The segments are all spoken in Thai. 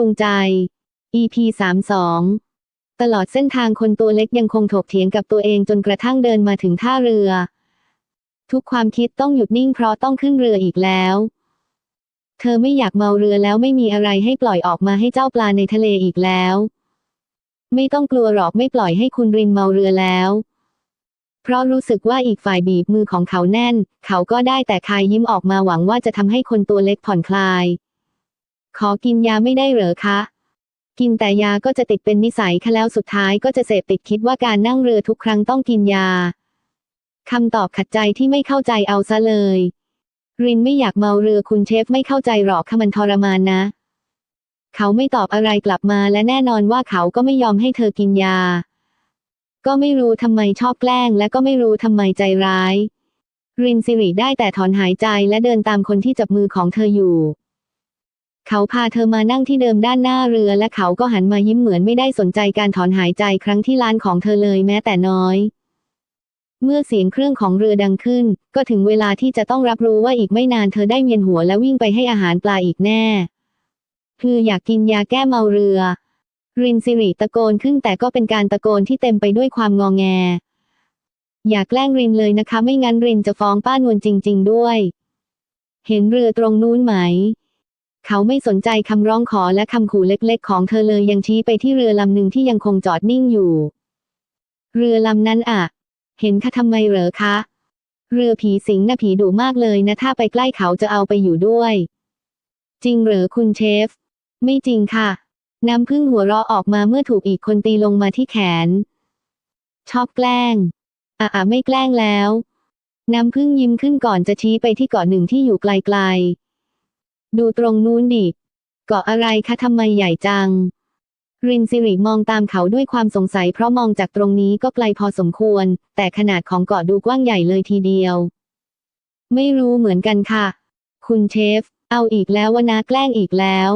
รุงใจ EP 32 ตลอดเส้นทางคนตัวเล็กยังคงถกเถียงกับตัวเองจนกระทั่งเดินมาถึงท่าเรือ ทุกความคิดต้องหยุดนิ่งเพราะต้องขึ้นเรืออีกแล้ว เธอไม่อยากเมาเรือแล้วไม่มีอะไรให้ปล่อยออกมาให้เจ้าปลาในทะเลอีกแล้ว ไม่ต้องกลัวหรอกไม่ปล่อยให้คุณรินเมาเรือแล้ว เพราะรู้สึกว่าอีกฝ่ายบีบมือของเขาแน่น เขาก็ได้แต่คายยิ้มออกมาหวังว่าจะทำให้คนตัวเล็กผ่อนคลาย ขอกินยาไม่ได้เหรอคะ กินแต่ยาก็จะติดเป็นนิสัยค่ะแล้วสุดท้ายก็จะเสพติดคิดว่าการนั่งเรือทุกครั้งต้องกินยาคำตอบขัดใจที่ไม่เข้าใจเอาซะเลย รินไม่อยากเมาเรือคุณเชฟไม่เข้าใจหรอกค่ะมันทรมานนะ เขาไม่ตอบอะไรกลับมาและแน่นอนว่าเขาก็ไม่ยอมให้เธอกินยา ก็ไม่รู้ทำไมชอบแกล้ง และก็ไม่รู้ทำไมใจร้าย รินสิริได้แต่ถอนหายใจและเดินตามคนที่จับมือของเธออยู่ เขาพาเธอมานั่งที่เดิมด้านหน้าเรือและเขาก็หันมายิ้มเหมือนไม่ได้สนใจการถอนหายใจครั้งที่ล้านของเธอเลยแม้แต่น้อย เมื่อเสียงเครื่องของเรือดังขึ้น ก็ถึงเวลาที่จะต้องรับรู้ว่าอีกไม่นานเธอได้เวียนหัวและวิ่งไปให้อาหารปลาอีกแน่ คืออยากกินยาแก้เมาเรือ รินสิริตะโกนขึ้นแต่ก็เป็นการตะโกนที่เต็มไปด้วยความงองแง อย่าแกล้งรินเลยนะคะ ไม่งั้นรินจะฟ้องป้านวลจริง ๆ ด้วย เห็นเรือตรงนู้นไหม เขาไม่สนใจคำร้องขอและคำขู่เล็กๆ ของเธอเลยยังชี้ไปที่เรือลำหนึ่งที่ยังคงจอดนิ่งอยู่ เรือลำนั้นอะเห็นคะทำไมเหรอคะ เรือผีสิงนะผีดุมากเลยนะถ้าไปใกล้เขาจะเอาไปอยู่ด้วย จริงเหรอคุณเชฟ ไม่จริงค่ะ น้ำพึ่งหัวเราะออกมาเมื่อถูกอีกคนตีลงมาที่แขน ชอบแกล้งอะอะไม่แกล้งแล้ว น้ำพึ่งยิ้มขึ้นก่อนจะชี้ไปที่เกาะหนึ่งที่อยู่ไกลๆ ดูตรงนู้นดิ เกาะอะไรคะทำไมใหญ่จัง รินสิริมองตามเขาด้วยความสงสัยเพราะมองจากตรงนี้ก็ไกลพอสมควร แต่ขนาดของเกาะดูกว้างใหญ่เลยทีเดียว ไม่รู้เหมือนกันค่ะ คุณเชฟ เอาอีกแล้ววะนะแกล้งอีกแล้ว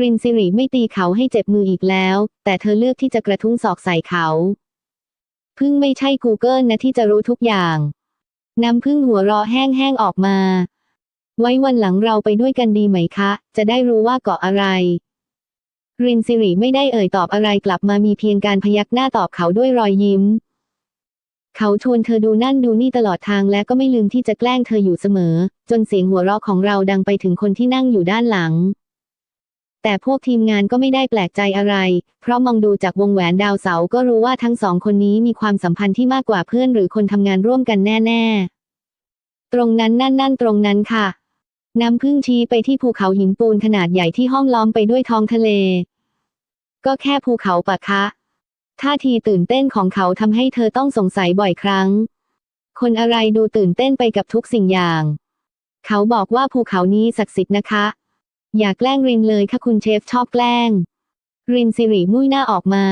รินสิริไม่ตีเขาให้เจ็บมืออีกแล้ว แต่เธอเลือกที่จะกระทุ้งศอกใส่เขาพึ่งไม่ใช่ Google นะที่จะรู้ทุกอย่าง น้ำพึ่งหัวราะแห้งๆออกมา ไว้วันหลังเราไปด้วยกันดีไหมคะ จะได้รู้ว่าเกาะอะไร รินสิริไม่ได้เอ่ยตอบอะไรกลับมามีเพียงการพยักหน้าตอบเขาด้วยรอยยิ้ม เขาชวนเธอดูนั่นดูนี่ตลอดทางและก็ไม่ลืมที่จะแกล้งเธออยู่เสมอ จนเสียงหัวเราะของเราดังไปถึงคนที่นั่งอยู่ด้านหลัง แต่พวกทีมงานก็ไม่ได้แปลกใจอะไร เพราะมองดูจากวงแหวนดาวเสาก็รู้ว่าทั้งสองคนนี้มีความสัมพันธ์ที่มากกว่าเพื่อนหรือคนทำงานร่วมกันแน่ ๆ ตรงนั้นนั่นนั่นตรงนั้นค่ะ น้ำพึ่งชี้ไปที่ภูเขาหินปูนขนาดใหญ่ที่ห้อมล้อมไปด้วยท้องทะเล ก็แค่ภูเขาปะคะ ท่าทีตื่นเต้นของเขาทำให้เธอต้องสงสัยบ่อยครั้ง คนอะไรดูตื่นเต้นไปกับทุกสิ่งอย่าง เขาบอกว่าภูเขานี้ศักดิ์สิทธิ์นะคะ อย่าแกล้งรินเลยค่ะคุณเชฟชอบแกล้ง รินสิริมุ้ยหน้าออกมา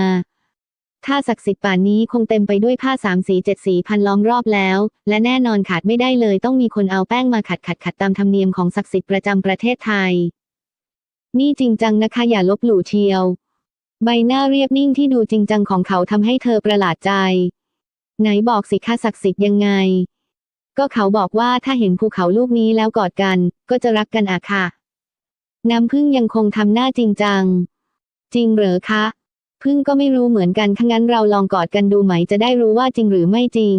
ถ้าศักดิ์สิทธิ์ป่านนี้คงเต็มไปด้วยผ้าสามสีเจ็ดสีพันล้อมรอบแล้ว และแน่นอนขาดไม่ได้เลยต้องมีคนเอาแป้งมาขัดขัดขัดตามธรรมเนียมของศักดิ์สิทธิ์ประจำประเทศไทย นี่จริงจังนะคะอย่าลบหลู่เชียว ใบหน้าเรียบนิ่งที่ดูจริงจังของเขาทำให้เธอประหลาดใจ ไหนบอกสิคะศักดิ์สิทธิ์ยังไง ก็เขาบอกว่าถ้าเห็นภูเขาลูกนี้แล้วกอดกัน ก็จะรักกันอะค่ะ น้ำพึ่งยังคงทำหน้าจริงจัง จริงเหรอคะ พึ่งก็ไม่รู้เหมือนกันถ้างั้นเราลองกอดกันดูไหมจะได้รู้ว่าจริงหรือไม่จริง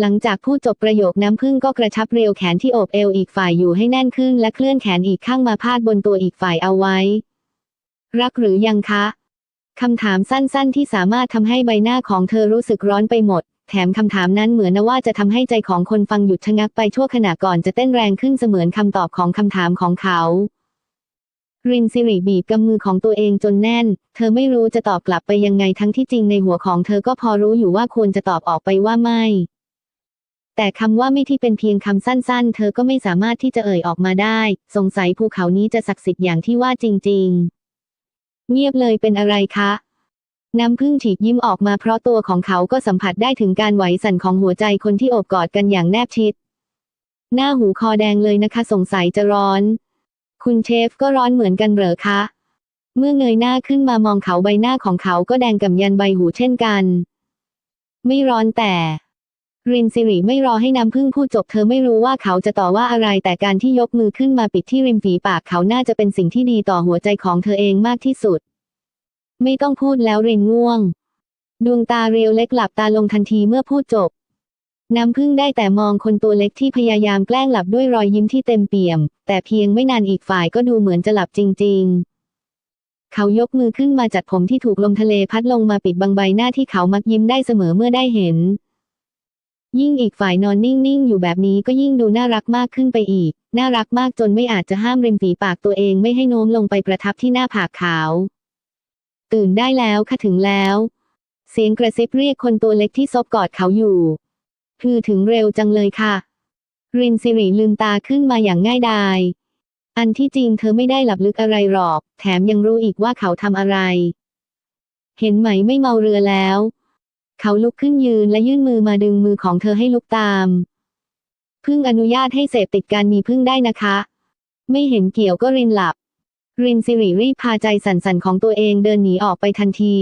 หลังจากพูดจบประโยคน้ำพึ่งก็กระชับเรียวแขนที่โอบเอวอีกฝ่ายอยู่ให้แน่นขึ้น และเคลื่อนแขนอีกข้างมาพาดบนตัวอีกฝ่ายเอาไว้ รักหรือยังคะคำถามสั้น ๆ ที่สามารถทำให้ใบหน้าของเธอรู้สึกร้อนไปหมด แถมคำถามนั้นเหมือนนะว่าจะทำให้ใจของคนฟังหยุดชะงักไปชั่วขณะก่อนจะเต้นแรงขึ้นเสมือนคำตอบของคำถามของเขา รินสิริบีบกำมือของตัวเองจนแน่น เธอไม่รู้จะตอบกลับไปยังไงทั้งที่จริงในหัวของเธอก็พอรู้อยู่ว่าควรจะตอบออกไปว่าไม่ แต่คำว่าไม่ที่เป็นเพียงคำสั้นๆ เธอก็ไม่สามารถที่จะเอ่ยออกมาได้ สงสัยภูเขานี้จะศักดิ์สิทธิ์อย่างที่ว่าจริง ๆ เงียบเลยเป็นอะไรคะน้ำพึ่งฉีกยิ้มออกมาเพราะตัวของเขาก็สัมผัสได้ถึงการไหวสั่นของหัวใจคนที่โอบกอดกันอย่างแนบชิด หน้าหูคอแดงเลยนะคะสงสัยจะร้อน คุณเชฟก็ร้อนเหมือนกันเหรอคะ เมื่อเงยหน้าขึ้นมามองเขาใบหน้าของเขาก็แดงก่ำยันใบหูเช่นกัน ไม่ร้อนแต่รินสิริไม่รอให้น้ำพึ่งพูดจบเธอไม่รู้ว่าเขาจะต่อว่าอะไรแต่การที่ยกมือขึ้นมาปิดที่ริมฝีปากเขาน่าจะเป็นสิ่งที่ดีต่อหัวใจของเธอเองมากที่สุด ไม่ต้องพูดแล้วรินง่วง ดวงตาเรียวเล็กหลับตาลงทันทีเมื่อพูดจบ น้ำพึ่งได้แต่มองคนตัวเล็กที่พยายามแกล้งหลับด้วยรอยยิ้มที่เต็มเปี่ยม แต่เพียงไม่นานอีกฝ่ายก็ดูเหมือนจะหลับจริง ๆ เขายกมือขึ้นมาจัดผมที่ถูกลมทะเลพัดลงมาปิดบังใบหน้าที่เขามักยิ้มได้เสมอเมื่อได้เห็น ยิ่งอีกฝ่ายนอนนิ่ง ๆ อยู่แบบนี้ก็ยิ่งดูน่ารักมากขึ้นไปอีก น่ารักมากจนไม่อาจจะห้ามริมฝีปากตัวเองไม่ให้โน้มลงไปประทับที่หน้าผากขาว ตื่นได้แล้วค่ะถึงแล้ว เสียงกระซิบเรียกคนตัวเล็กที่ซบกอดเขาอยู่ คือถึงเร็วจังเลยค่ะ รินสิริลืมตาขึ้นมาอย่างง่ายดาย อันที่จริงเธอไม่ได้หลับลึกอะไรหรอก แถมยังรู้อีกว่าเขาทำอะไร เห็นไหมไม่เมาเรือแล้ว เขาลุกขึ้นยืนและยื่นมือมาดึงมือของเธอให้ลุกตาม พึ่งอนุญาตให้เสพติดการมีพึ่งได้นะคะ ไม่เห็นเกี่ยวก็รินหลับรินสิริรีบพาใจสั่นๆของตัวเองเดินหนีออกไปทันที